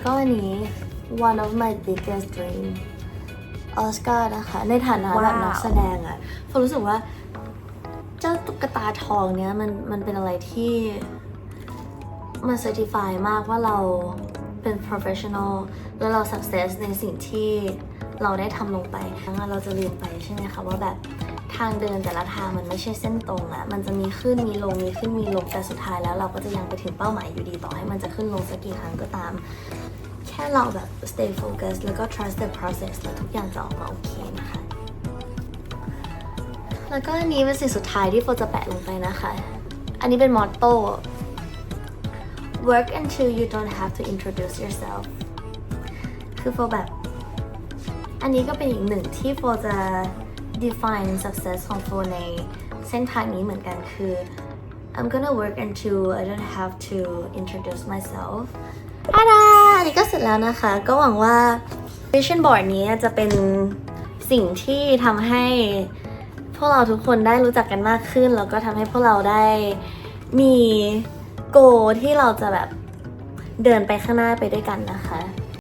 แล้วก็วันนี้ one of my biggest dream ออสการ์นะคะ ในฐานะแบบว้าวนักแสดงอะผมรู้สึกว่า เจ้าตุ๊กตาทองเนี้ยมันมันเป็นอะไรที่มัน certify มากว่าเรา เป็น professional แล้วเรา success ในสิ่งที่เราได้ทำลงไปทั้งเราจะลืมไปใช่ไหมคะว่าแบบทางเดินแต่ละทางมันไม่ใช่เส้นตรงอะมันจะมีขึ้นมีลงมีขึ้นมีลงแต่สุดท้ายแล้วเราก็จะยังไปถึงเป้าหมายอยู่ดีต่อให้มันจะขึ้นลงสักกี่ครั้งก็ตาม แค่เราแบบ stay focused แล้วก็ trust the process แล้วทุกอย่างจะออกมาโอเคนะคะ แล้วก็อันนี้เป็นสิ่งสุดท้ายที่โฟจะแปะลงไปนะคะ อันนี้เป็นมอตโต้ work until you don't have to introduce yourself คือโฟแบบอันนี้ก็เป็นอีกหนึ่งที่โฟจะ define success ของโฟในเส้นทางนี้เหมือนกันคือ I'm gonna work until I don't have to introduce myself อาดาอันนี้ก็เสร็จแล้วนะคะ ก็หวังว่า vision board นี้จะเป็นสิ่งที่ทำให้พวกเราทุกคนได้รู้จักกันมากขึ้น แล้วก็ทำให้พวกเราได้มี โกที่เราจะแบบเดินไปข้างหน้าไปด้วยกันนะคะ